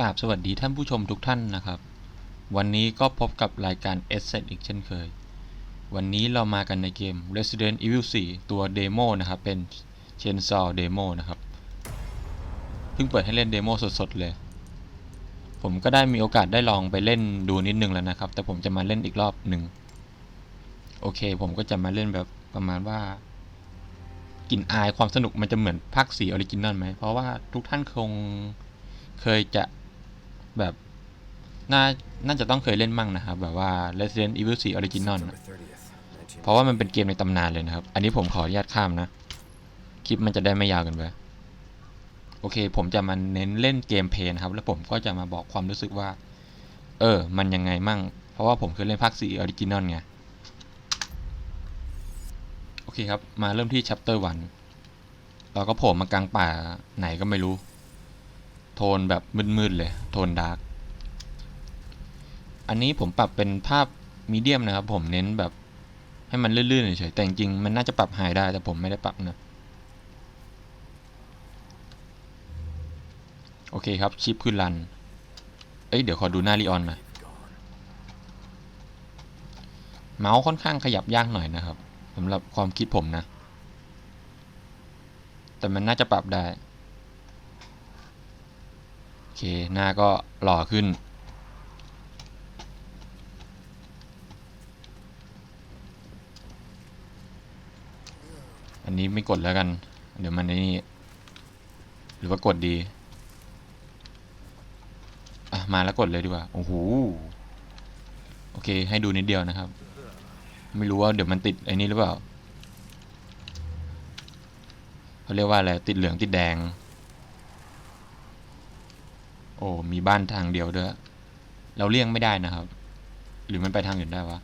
กราบสวัสดีท่านผู้ชมทุกท่านนะครับ วันนี้ก็พบกับรายการ e s s e t อีกเช่นเคย วันนี้เรามากันในเกม Resident Evil 4 ตัวเดโมนะครับ เป็น Chainsaw Demo นะครับ เพิ่งเปิดให้เล่นเดโมสดๆ เลย ผมก็ได้มีโอกาสได้ลองไปเล่นดูนิดนึงแล้วนะครับ แต่ผมจะมาเล่นอีกรอบหนึ่ง โอเค ผมก็จะมาเล่นแบบประมาณว่ากลิ่นอายความสนุกมันจะเหมือนภาคสีออริจินอลไหม เพราะว่าทุกท่านคงเคยจะ แบบน่าน่าจะต้องเคยเล่นมั่งนะครับ แบบว่า Resident Evil 4 Original นะเพราะว่ามันเป็นเกมในตำนานเลยนะครับ อันนี้ผมขออนุญาตข้ามนะ คลิปมันจะได้ไม่ยาวกันไป โอเค ผมจะมาเน้นเล่นเกมเพลย์นะครับ แล้วผมก็จะมาบอกความรู้สึกว่า เออ มันยังไงมั่ง เพราะว่าผมเคยเล่นภาค 4 Original ไง โอเคครับ มาเริ่มที่ chapter 1เราก็โผล่มากลางป่าไหนก็ไม่รู้ โทนแบบมืดๆเลย โทนดาร์ก อันนี้ผมปรับเป็นภาพมีเดียมนะครับ ผมเน้นแบบให้มันลื่นๆเฉยๆแต่จริงๆมันน่าจะปรับไฮได้แต่ผมไม่ได้ปรับนะ โอเคครับชิปขึ้นรัน เอ้ยเดี๋ยวขอดูหน้าลีออนหน่อย เมาส์ค่อนข้างขยับยากหน่อยนะครับสำหรับความคิดผมนะ แต่มันน่าจะปรับได้ เค หน้าก็หล่อขึ้น อันนี้ไม่กดแล้วกัน เดี๋ยวมันนี่ หรือว่ากดดี อะ มาแล้วกดเลยดีกว่า โอ้โห โอเค ให้ดูนิดเดียวนะครับ ไม่รู้ว่าเดี๋ยวมันติดไอ้นี่หรือเปล่าเขาเรียกว่าอะไร ติดเหลืองติดแดง โอ้มีบ้านทางเดียวด้วย เราเลี่ยงไม่ได้นะครับ หรือมันไปทางอื่นได้วะ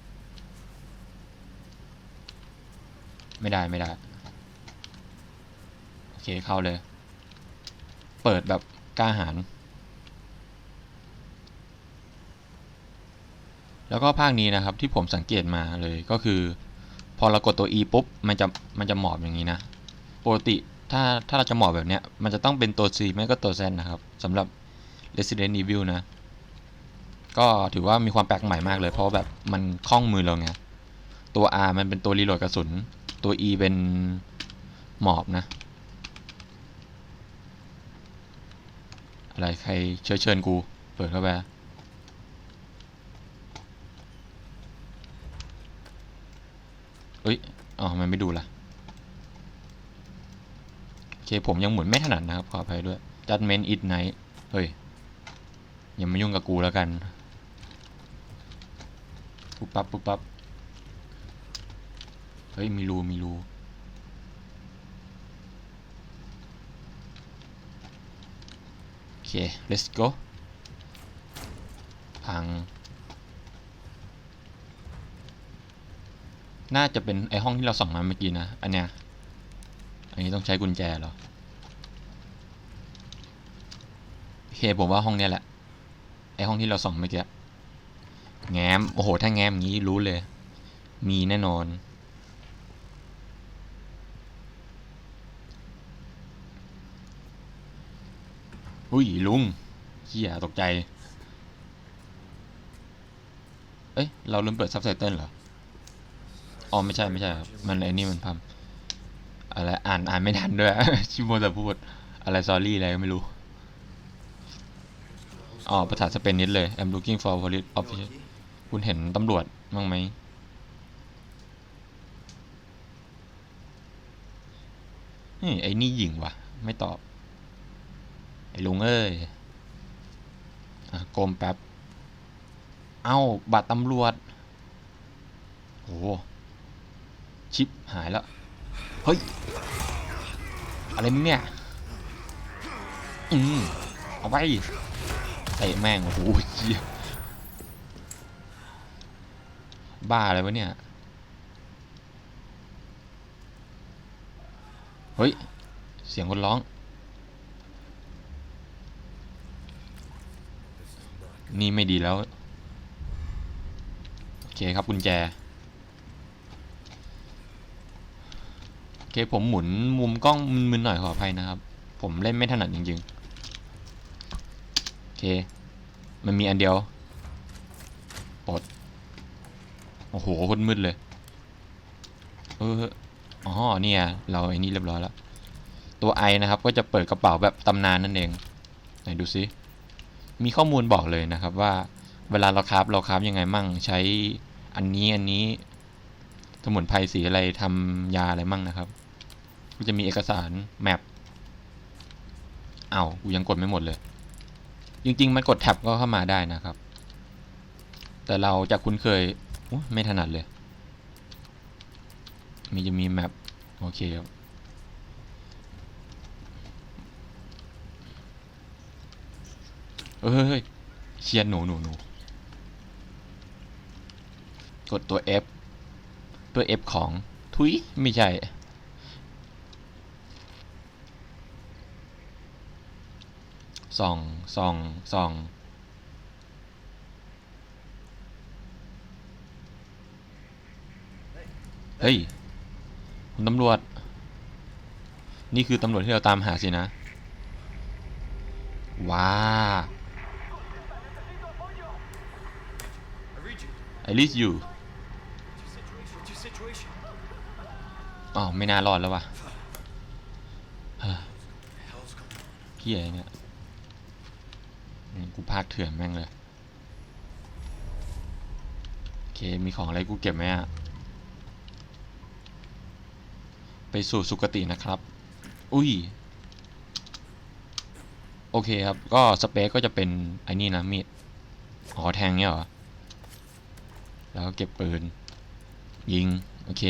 ไม่ได้ไม่ได้ โอเคเข้าเลย เปิดแบบกล้าหาญแล้วก็ภาคนี้นะครับที่ผมสังเกตมาเลยก็คือ พอเรากดตัว E ปุ๊บมันจะมันจะหมอบอย่างนี้นะปกติถ้าถ้าเราจะหมอบแบบเนี้ยมันจะต้องเป็นตัว C ไม่ก็ตัว Z นะครับสำหรับ Resident Evil นะ ก็ถือว่ามีความแปลกใหม่มากเลย เพราะแบบมันคล่องมือเราไง ตัว R มันเป็นตัวรีโหลดกระสุน ตัว E เป็นหมอบนะ อะไรใครเชิญเชิญกู เปิดเข้าไปเอ้ย อ๋อ มันไม่ดูละโอเค ผมยังหมุนไม่ถนัดนะครับ ขออภัยด้วย Judgment It Night เฮ้ย อย่ามายุ่งกับกูแล้วกัน ปุ๊บปั๊บปุ๊บปั๊บ เฮ้ย มีรู มีรู โอเค let's go พัง น่าจะเป็นไอห้องที่เราส่องมาเมื่อกี้นะ อันเนี้ย อันนี้ต้องใช้กุญแจเหรอ โอเค ผมว่าห้องเนี้ยแหละ ห้องที่เราส่องเมื่อกี้แง้ม โอ้โห ถ้าแง้มอย่างนี้รู้เลย มีแน่นอน อุ้ย ลุงเฮียตกใจ เอ้ย เราลืมเปิดซับไตเติลเหรอ อ๋อ ไม่ใช่ ไม่ใช่ครับมันไอ้นี่มันพัมอะไร อ่าน อ่านไม่ทันด้วย ชิโมแต่พูด อะไร ซอรี่ อะไรก็ไม่รู้ อ๋อภาษาสเปนนิดเลย I'm looking for police officer คุณเห็นตำรวจบ้งไหมนี่ไอ้นี่หญิงวะไม่ตอบ ไอ้ลุงเอ้ยอะกลมแป๊บ เอ้า บัตรตำรวจโอ้โหชิปหายแล้ว เฮ้ย อะไรมึงเนี่ย อืมเอาไป ตะแม่งโอ้โหเหี้ยบ้าอะไรวะเนี่ย เฮ้ย เสียงคนร้อง นี่ไม่ดีแล้ว โอเคครับกุญแจ โอเคผมหมุนมุมกล้องมึนๆหน่อยขออภัยนะครับ ผมเล่นไม่ถนัดจริง ๆ เคเค มันมีอันเดียวปลดโอ้โหคนมืดเลย เอออ๋อเนี่ย เราไอ้นี่เรียบร้อยแล้ว ตัวไอนะครับ ก็จะเปิดกระเป๋าแบบตำนานนั่นเอง ไหนดูซิ มีข้อมูลบอกเลยนะครับว่า เวลาเราคราฟเราคราฟยังไงมั่ง ใช้อันนี้อันนี้สมุนไพรสีอะไรทำยาอะไรมั่งนะครับ ก็จะมีเอกสารแมปอ้าวกูยังกดไม่หมดเลย จริงๆ มันกดแท็บก็เข้ามาได้นะครับ แต่เราจะคุ้นเคยไม่ถนัดเลย มีจะมีแมปโอเคครับเอ้ยเชียร์หนูหนูหนูกดตัว F ตัว F ของ ทุย ไม่ใช่ ส่องส่องส่องเฮ้ยคุณตำรวจ นี่คือตำรวจที่เราตามหาสินะ ว้า I read ยูอ๋อ ไม่น่ารอดแล้ววะเฮียเนี่ย กูพากเถื่อนแม่งเลย โอเค มีของอะไรกูเก็บไหมอะไปสู่สุคตินะครับ อุ้ย โอเคครับ ก็สเปคก็จะเป็นไอ้นี่นะมีดอ๋อแทงเนี่ยเหรอ แล้วก็เก็บปืน ยิง โอเค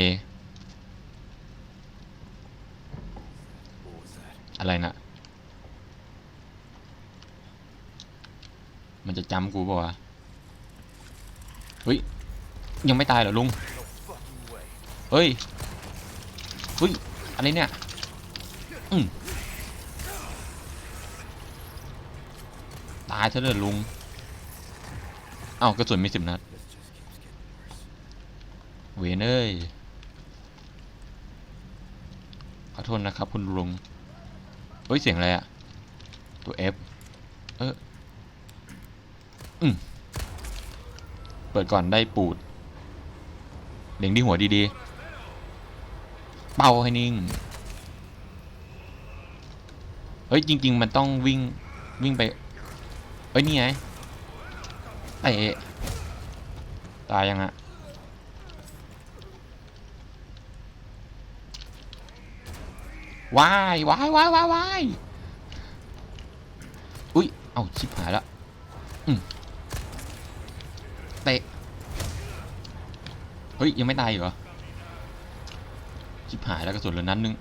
อะไรนะ มันจะจำกูป่าวะเฮ้ย ยังไม่ตายเหรอลุง เฮ้ย เฮ้ย อะไรเนี่ย อืมตายเถอะเด้อลุง เอ้ากระสุนมีสิบนัด เวนเอ้ย ขอโทษนะครับคุณลุง เฮ้ย เสียงอะไรอะตัว F เอออ เปิดก่อนได้ปูด เล็งที่หัวดีๆ เป้าให้นิ่ง เฮ้ยจริง ๆ มันต้องวิ่งวิ่งไป เฮ้ยนี่ไงเตะตายยังอะวายวายวายวายวายอุ้ย เอาชิบหายละอืม เตะ เฮ้ย ยังไม่ตายอีกเหรอชิบหายแล้วกระสุนเหลือนัดนึง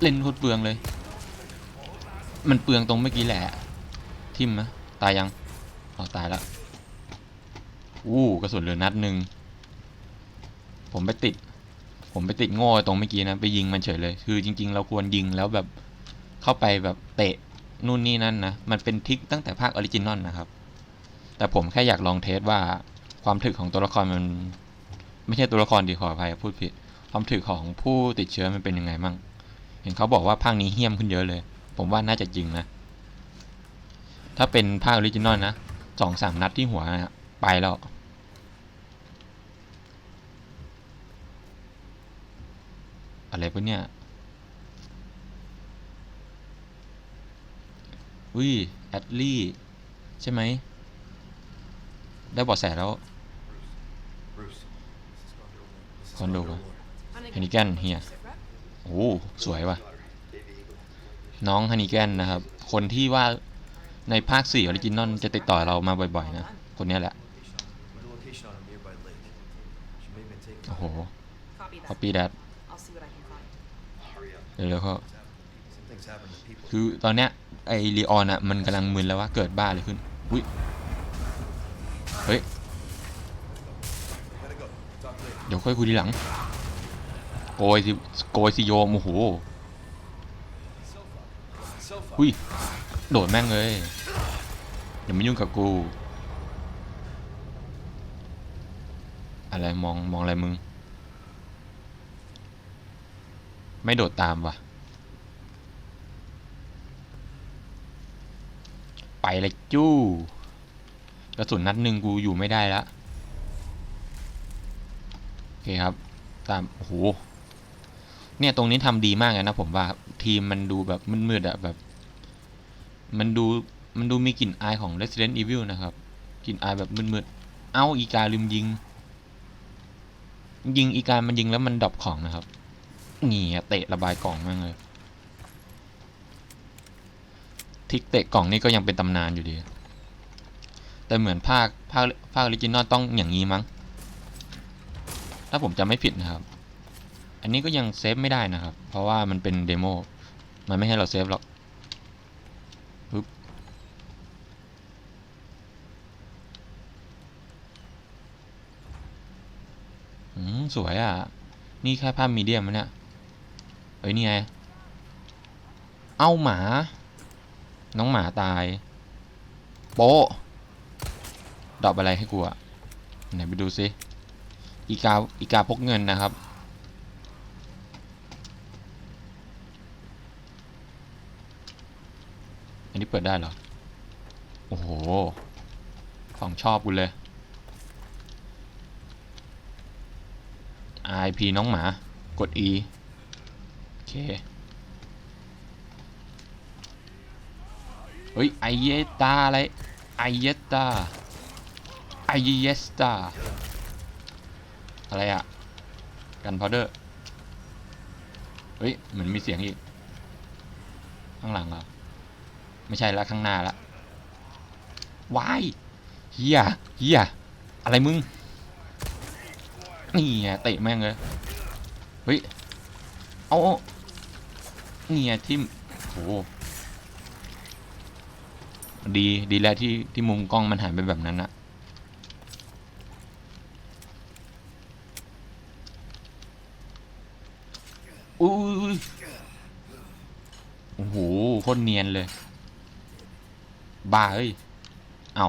เล่นโคตรเปลืองเลย มันเปลืองตรงเมื่อกี้แหละ ทิมนะตายยังอ๋อตายแล้วอู้กระสุนเหลือนัดหนึ่งผมไปติด ผมไปติดโง่ตรงเมื่อกี้นะไปยิงมันเฉยเลย คือจริง ๆ เราควรยิงแล้วแบบเข้าไปแบบเตะนู่นนี่นั่นนะ มันเป็นทิกตั้งแต่ภาคออริจินอลนะครับ แต่ผมแค่อยากลองเทสว่าความถึกของตัวละครมัน ไม่ใช่ตัวละครดีขออภัยพูดผิด ความถึกของผู้ติดเชื้อมันเป็นยังไงมั่งเห็นเขาบอกว่าภาคนี้เฮี้ยมขึ้นเยอะเลย ผมว่าน่าจะจริงนะ ถ้าเป็นภาคออริจินอลนะสองสามนัดที่หัวนะไปแล้วอะไรปะเนี่ยอุ้ยแอดลี่ ใช่ไหม ได้เบาะแสแล้วคอนโดฮันนิแกนเฮียโอ้สวยว่ะ น้องฮันนิแกนนะครับ คนที่ว่าในภาค4ออริจินอลจะติดต่อเรามาบ่อยๆนะ คนนี้แหละ โอ้โหคอปี้ดัตเดี๋ยวเขาคือตอนเนี้ยไอรีออนอะ มันกำลังมึนแล้วว่าเกิดบ้าเลยขึ้น อุ้ย เฮ้ย เดี๋ยวค่อยคุยทีหลัง โกยสิ โกยสิโยม โอ้โห Sofa. อุ้ย โดดแม่งเลยอย่ามายุ่งกับกู อะไรมองมองอะไรมึง ไม่โดดตามวะไปเลยจู้ กระสุนนัดหนึ่งกูอยู่ไม่ได้แล้วโอเคครับ ตามโอ้โหเนี่ยตรงนี้ทำดีมากเลยนะผมว่าทีมมันดูแบบมืดๆอะแบบ มันดูมันดูมีกลิ่นอายของ Resident Evil นะครับกลิ่นอายแบบมืดๆ เอ้าอีกาลืมยิง ยิงอีกามันยิงแล้วมันดรอปของนะครับนี่อะเตะระบายกล่องมากเลย ทิกเตะกล่องนี่ก็ยังเป็นตำนานอยู่ดี แต่เหมือนภาคภาคภาคออริจินอลต้องอย่างนี้มั้ง ถ้าผมจำไม่ผิดนะครับ อันนี้ก็ยังเซฟไม่ได้นะครับ เพราะว่ามันเป็นเดโมมันไม่ให้เราเซฟหรอกปึ๊บอืมสวยอะ นี่แค่ภาพมีเดียมมันเนี่ยเอ้ยนี่ไง เอ้าหมา น้องหมาตาย โป๊ะ ดอบอะไรให้กูอะไหนไปดูซิอีกาอีกาพกเงินนะครับอันนี้เปิดได้เหรอ โอ้โห ของชอบกูเลย IP น้องหมา กด E โอเค เฮ้ย ไอเยตาอะไร ไอเยตา อเยสตาอะไรอะกันพาวเดอร์ เฮ้ย เหมือนมีเสียงอีก ข้างหลังเหรอไม่ใช่ละข้างหน้าละวายเฮียเฮียอะไรมึง นี่เตะแม่งเลย เฮ้ย เอาเอานี่ไงทิมโอ้โหดี ดีแล้วที่ที่มุมกล้องมันหันไปแบบนั้นนะอุ้ยโอ้ โคตรเนียนเลย บ้าเอ้ย เอ้า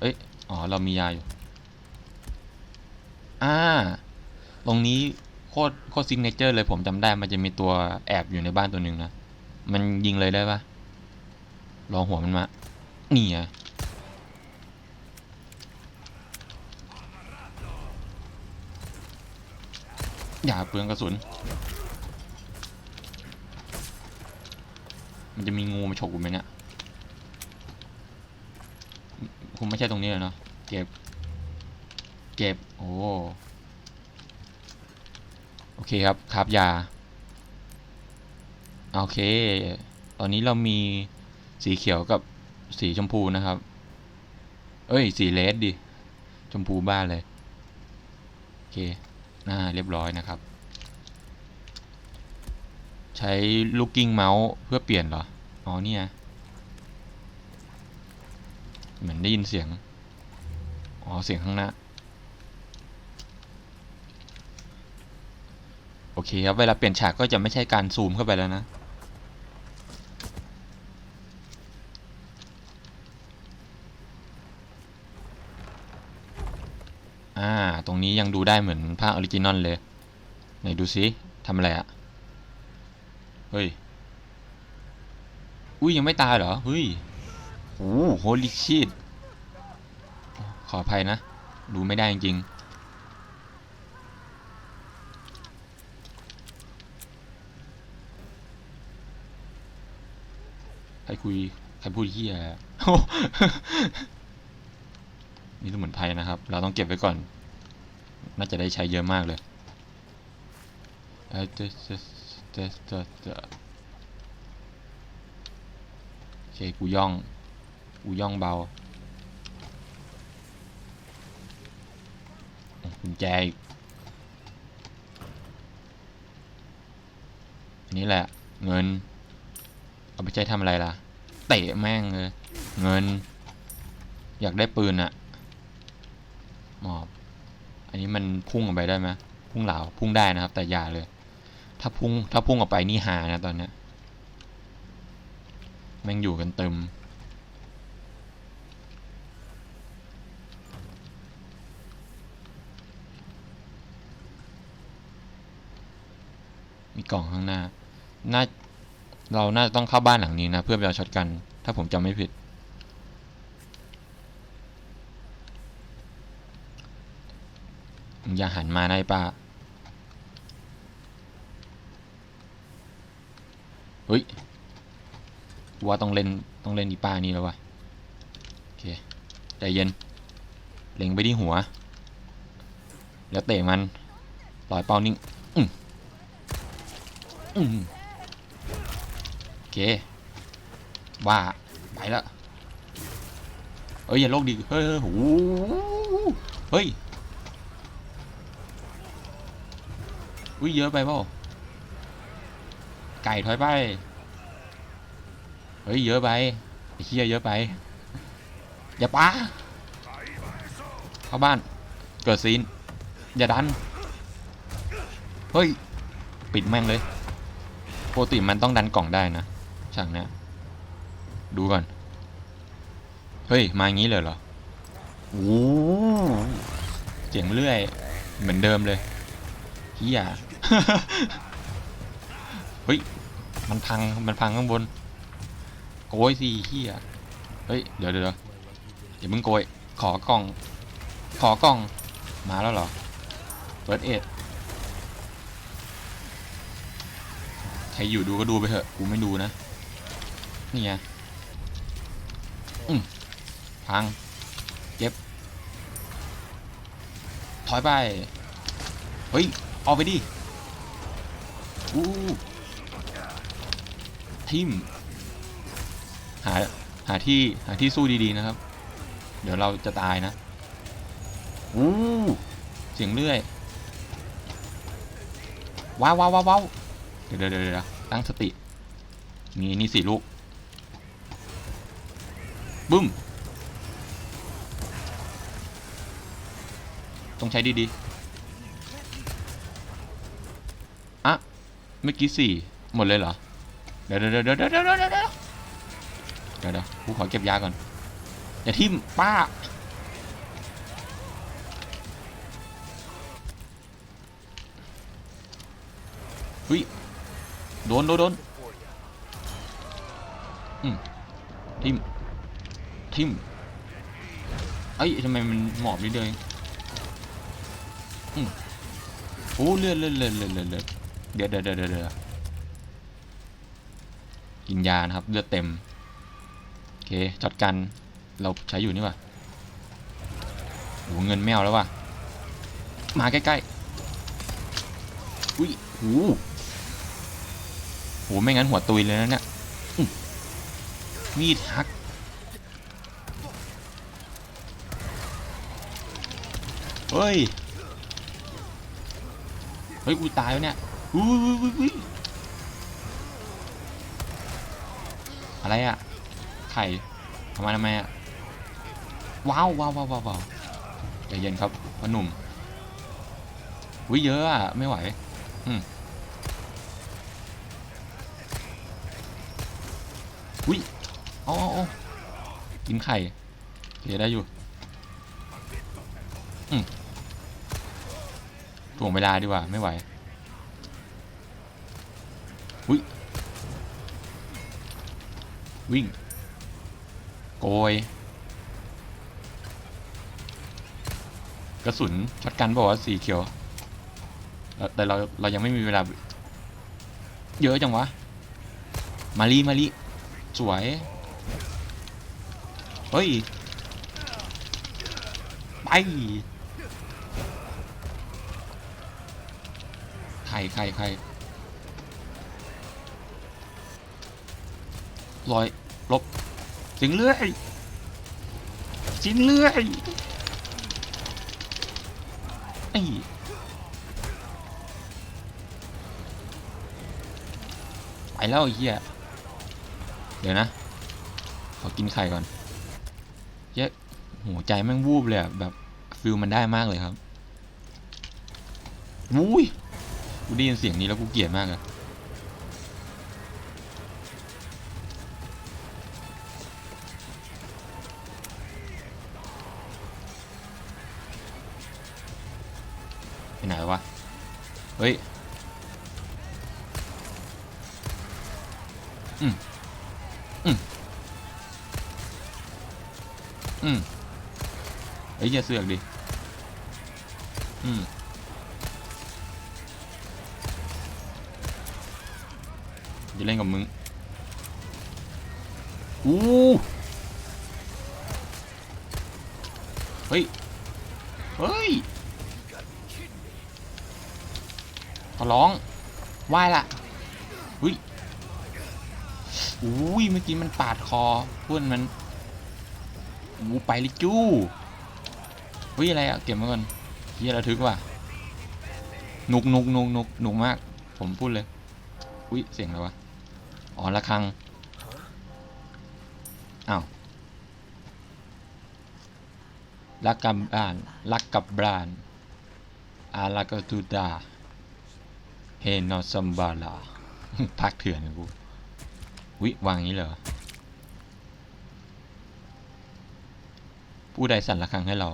เอ้ย อ๋อ เรามียาอยู่ อ่า ตรงนี้โคตรโคตรซิงเนเจอร์เลยผมจำได้มันจะมีตัวแอบอยู่ในบ้านตัวหนึ่งนะ มันยิงเลยได้ปะรอหัวมันมา นี่ไงอย่าเปลืองกระสุน มันจะมีงูมาฉกกูไหมเนี่ยคงไม่ใช่ตรงนี้เลยเนาะเก็บ เก็บ โอ้โอเคครับครับยา โอเค ตอนนี้เรามีสีเขียวกับสีชมพูนะครับ เอ้ย สีเลดดิ ชมพูบ้านเลย โอเคน่าเรียบร้อยนะครับ ใช้ลูกกิ้งเมาส์เพื่อเปลี่ยนเหรอ อ๋อเนี่ยเหมือนได้ยินเสียง อ๋อ เสียงข้างหน้า โอเคครับ เวลาเปลี่ยนฉากก็จะไม่ใช่การซูมเข้าไปแล้วนะ อ่า ตรงนี้ยังดูได้เหมือนภาคออริจินอลเลย ไหนดูซิทำอะไรอะ เฮ้ย อุ้ยยังไม่ตายเหรอ เฮ้ยโอ้โหลิชิตขออภัยนะ ดูไม่ได้จริงๆใครคุยใครพูดเฮียนี่สมุนไพรนะครับ เราต้องเก็บไว้ก่อน น่าจะได้ใช้เยอะมากเลย เอ้ยเจเจเจเจเจโอเคกูย่อง กูย่องเบากุญแจอีกอันนี้แหละ เงิน เอาไปใช้ทำอะไรล่ะ เตะแม่งเลย เงิน อยากได้ปืนอะหมอบ อันนี้มันพุ่งออกไปได้ไหมพุ่งเหลาพุ่งได้นะครับ แต่อย่าเลย ถ้าพุ่งถ้าพุ่งออกไปนี่หานะตอนเนี้ยแม่งอยู่กันเต็มมีกล่องข้างหน้า น่า เรา น่าจะต้องเข้าบ้านหลังนี้นะ เพื่อไปเอาช็อตกัน ถ้าผมจำไม่ผิด อย่าหันมาไอ้ป้า เฮ้ยว่าต้องเล่นต้องเล่นอีป้านี่แล้ววะโอเคใจเย็น เล็งไปที่หัว แล้วเตะมันปล่อยเป้านิ่งอืมอืมโอเคว่าไปแล้วเอ้ยอย่าโลกดีเฮ้ยเฮ้ยโหเฮ้ยอุ้ยเยอะไปเปล่า ไก่ถอยไป เฮ้ย เยอะไปเหี้ยเยอะไป อย่าป้าเข้าบ้าน เกิดซีน อย่าดัน เฮ้ย ปิดแม่งเลยปกติมันต้องดันกล่องได้นะฉากนี้ดูก่อน เฮ้ย มาอย่างนี้เลยเหรอโอ้เสียงเรื่อย เหมือนเดิมเลยเฮียเฮ้ย มันพัง มันพังข้างบน โกยสิเฮียเฮ้ยเดี๋ยวเดี๋ยวเดี๋ยวอย่ามึงโกย ขอกล่อง ขอกล่อง มาแล้วเหรอเฟิร์สเอ็ดใครอยู่ดูก็ดูไปเถอะ กูไม่ดูนะ นี่ไงอืมพัง เก็บ ถอยไป เฮ้ย ออกไปดิ อู้ ทิมหาหาที่หาที่สู้ดีๆนะครับ เดี๋ยวเราจะตายนะอู้เสียงเลื่อยว้าวว้าวว้าวว้าวเดี๋ยวเดี๋ยวเดี๋ยวเดี๋ยวตั้งสติมีนี่สี่ลูกบึ้มต้องใช้ดีๆอะเมื่อกี้สี่หมดเลยเหรอ เดี๋ยวเดี๋ยวเดี๋ยวเดี๋ยวเดี๋ยวเดี๋ยวเดี๋ยวเดี๋ยวกูขอเก็บยาก่อนอย่าทิ่มป้าเฮ้ยโดนโดนโดนอืมทิมทิมเอ้ยทำไมมันหมอบนิดเดียวอืมโอ้เลือดเลือดเลือดเลือดเลือดเดี๋ยวเดี๋ยวเดี๋ยวเดี๋ยว กินยานะครับ เลือดเต็ม โอเคจัดกันเราใช้อยู่นี่ว่ะโหเงินแมวแล้วว่ะ มาใกล้ๆ อุ้ยโหโหไม่งั้นหัวตุยเลยนะเนี่ยมีดฮัก เฮ้ย เฮ้ย กูตายแล้วเนี่ยอุ้ยอุ้ยอุ้ย อุ้ยอะไรอะไข่ทำไมทำไมอะว้าวว้าวว้าวว้าวว้าวใจเย็นครับพ่อหนุ่มวิเยอะอะไม่ไหวอืมอุ้ยเอาเอาเอากินไข่โอเคได้อยู่อืมถ่วงเวลาดีกว่าไม่ไหวอุ้ย วิ่ง โกย กระสุนช็อตกันบอกว่าสีเขียว แต่เราเรายังไม่มีเวลา เยอะจังวะ มารีมารีสวย เฮ้ย ไปใครใครใคร ลอยลบสิงเลื่อยสิงเลื่อยไอ้ไปแล้วไอ้เหี้ยเดี๋ยวนะ ขอกินไข่ก่อนเย้หัวใจแม่งวูบเลยอะแบบฟิลมันได้มากเลยครับวุ้ยกูได้ยินเสียงนี้แล้วกูเกลียดมากอะ้ยอืมอืมอืมไอ้เหี้ยเสือกดิอืมจะเล่นกับมึงอู้เฮ้ย เฮ้ย ขอร้องไหว้ละอุ้ยอุ้ยเมื่อกี้มันปาดคอเพื่อนมันอู้ไปลยจู้เฮ้ยอะไรอะเก็บมาก่อนเฮียระทึกว่ะหนุกหนุกหนุกหนุกหนุกมาก ผมพูดเลย อุ้ยเสียงอะไรวะอ๋อระฆังอ้าวรักกับบ้านรักกับบ้านอาลากาตูดา เฮนอซัมบาลาพักเถื่อนกูวิวางนี้เหรอ ผู้ใดสั่นระฆังให้เรา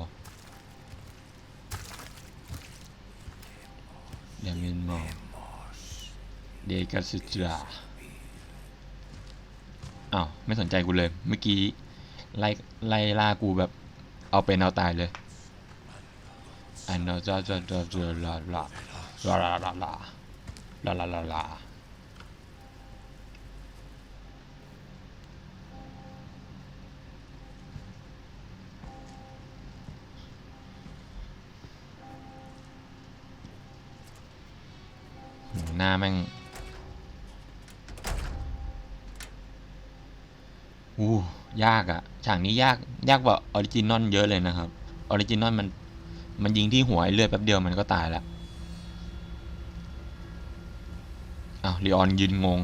เดมินมอเดกาสุตราอ้าว ไม่สนใจกูเลย เมื่อกี้ ไล่ ไล่ล่ากูแบบ เอาเป็นเอาตายเลยอันนั้นจะจะจะจะลาลาลาลาลาลา ลาลาลาลาหหน้าแม่งอู้ยากอะฉากนี้ยากยากกว่าออริจินอลเยอะเลยนะครับ ออริจินอลมัน มันยิงที่หัวไอ้เลือดแป๊บเดียวมันก็ตายแล้ว อ้าวลีออนยืนงง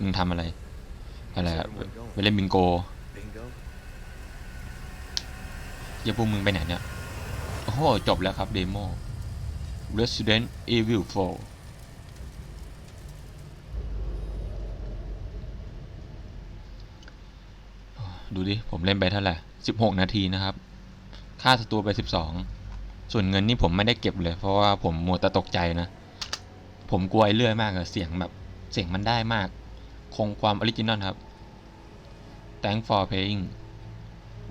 มึงทำอะไร อะไรอะไปเล่นบิงโก Bingo? เหี้ยพวกมึงไปไหนเนี่ย โอ้โห จบแล้วครับ เดโม Resident Evil 4 ดูดิ ผมเล่นไปเท่าไหร่ 16 นาทีนะครับ ค่าศัตรูไป 12 ส่วนเงินนี่ผมไม่ได้เก็บเลย เพราะว่าผมมัวแต่ตกใจนะ ผมกลัวไอ้เลื่อยมากอะเสียงแบบเสียงมันได้มาก คงความออริจินอลครับ Thank for paying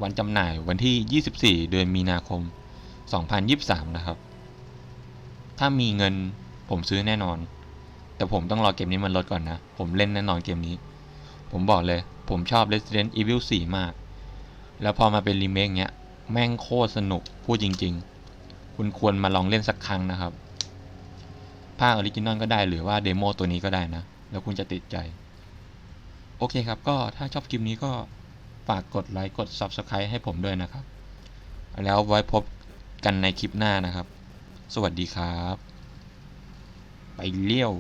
วันจำหน่ายวันที่ 24 เดือนมีนาคม 2023 นะครับ ถ้ามีเงินผมซื้อแน่นอน แต่ผมต้องรอเกมนี้มันลดก่อนนะ ผมเล่นแน่นอนเกมนี้ ผมบอกเลย ผมชอบ Resident Evil 4 มาก แล้วพอมาเป็นรีเมคเนี้ย แม่งโคตรสนุก พูดจริง ๆ คุณควรมาลองเล่นสักครั้งนะครับ ภาคออริจินอลก็ได้หรือว่าเดโมตัวนี้ก็ได้นะ แล้วคุณจะติดใจ โอเคครับ ก็ถ้าชอบคลิปนี้ก็ฝากกดไลค์กด Subscribe ให้ผมด้วยนะครับ แล้วไว้พบกันในคลิปหน้านะครับ สวัสดีครับ ไปเลี้ยว